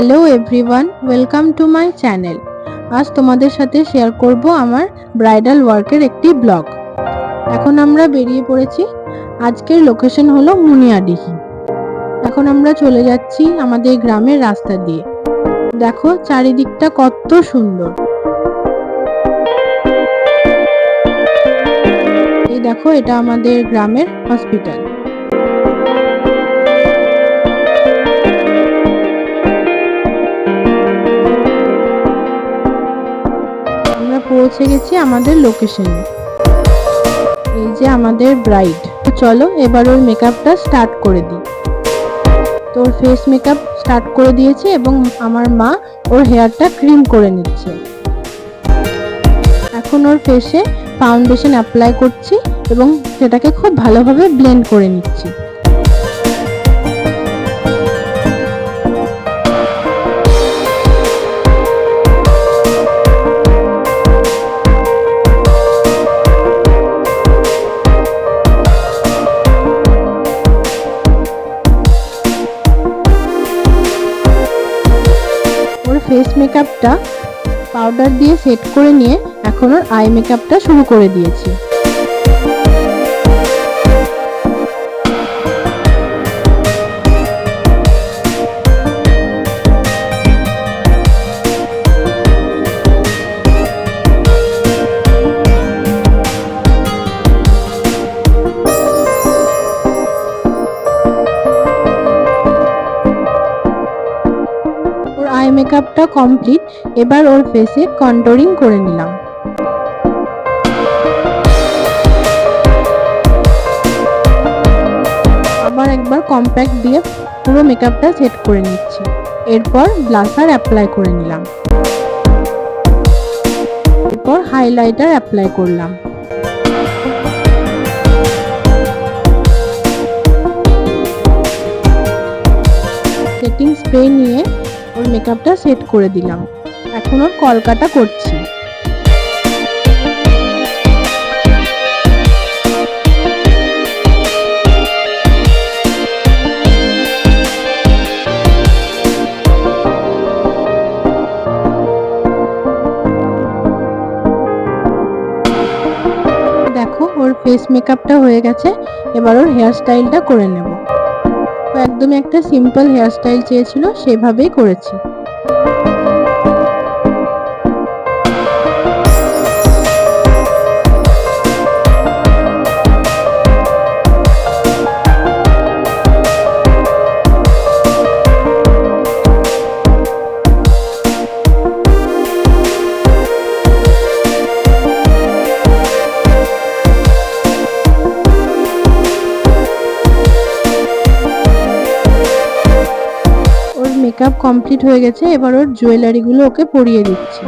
Hello everyone welcome to my channel আজ তোমাদের সাথে শেয়ার করব আমার ব্রাইডাল ওয়ার্কের একটি ব্লগ এখন আমরা বেরিয়ে পড়েছি। আজকের লোকেশন হলো মুনিয়াডিহি। এখন আমরা চলে যাচ্ছি আমাদের গ্রামের রাস্তা দিয়ে। দেখো চারিদিকটা কত সুন্দর। এই দেখো এটা আমাদের গ্রামের হসপিটাল পৌঁছে গেছি আমাদের লোকেশনে এই যে আমাদের ব্রাইড চলো, এবার ওর মেকআপটা স্টার্ট করে দিই। তোর ফেস মেকআপ স্টার্ট করে দিয়েছে এবং আমার মা ওর হেয়ারটা ক্রিম করে নিচ্ছে। এখন ওর ফেসে ফাউন্ডেশন অ্যাপ্লাই করছি এবং সেটাকে খুব ভালোভাবে ব্লেন্ড করে নিচ্ছি। মেকআপটা পাউডার দিয়ে সেট করে নিয়ে এখন ওর আই মেকআপটা শুরু করে দিয়েছি। মেকআপটা কমপ্লিট এবার ওর ফেসে কন্ট্রোলিং করে নিলাম। আবার একবার কম্প্যাক্ট দিয়ে পুরো মেকআপটা সেট করে নিচ্ছি। এরপর ব্লাসার অ্যাপ্লাই করে নিলাম। এরপর হাইলাইটার অ্যাপ্লাই করলাম। সেটিং স্প্রে নিয়ে ওর মেকআপটা সেট করে দিলাম। এখন ওর কলকাটা করছি। দেখো, ওর ফেস মেকআপটা হয়ে গেছে। এবার ওর হেয়ার স্টাইলটা করে নেব। একদমই একটা সিম্পল হেয়ার স্টাইল চেয়েছিল সেভাবেই করেছি। মেকআপ কমপ্লিট হয়ে গেছে এবার ওর জুয়েলারিগুলো ওকে পরিয়ে দিচ্ছি।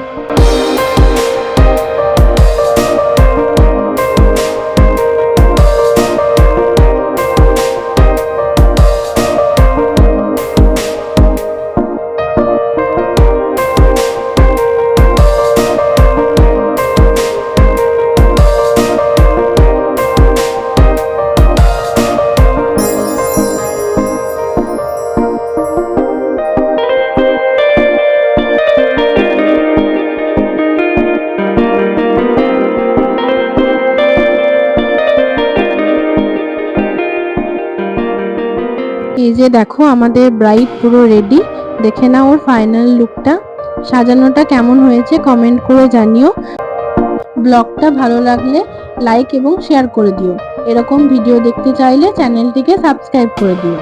যে দেখো আমাদের ব্রাইট পুরো রেডি দেখে নাও ওর ফাইনাল লুকটা সাজানোটা কেমন হয়েছে কমেন্ট করে জানিও। ব্লগটা ভালো লাগলে লাইক এবং শেয়ার করে দিও। এরকম ভিডিও দেখতে চাইলে চ্যানেলটিকে সাবস্ক্রাইব করে দিও।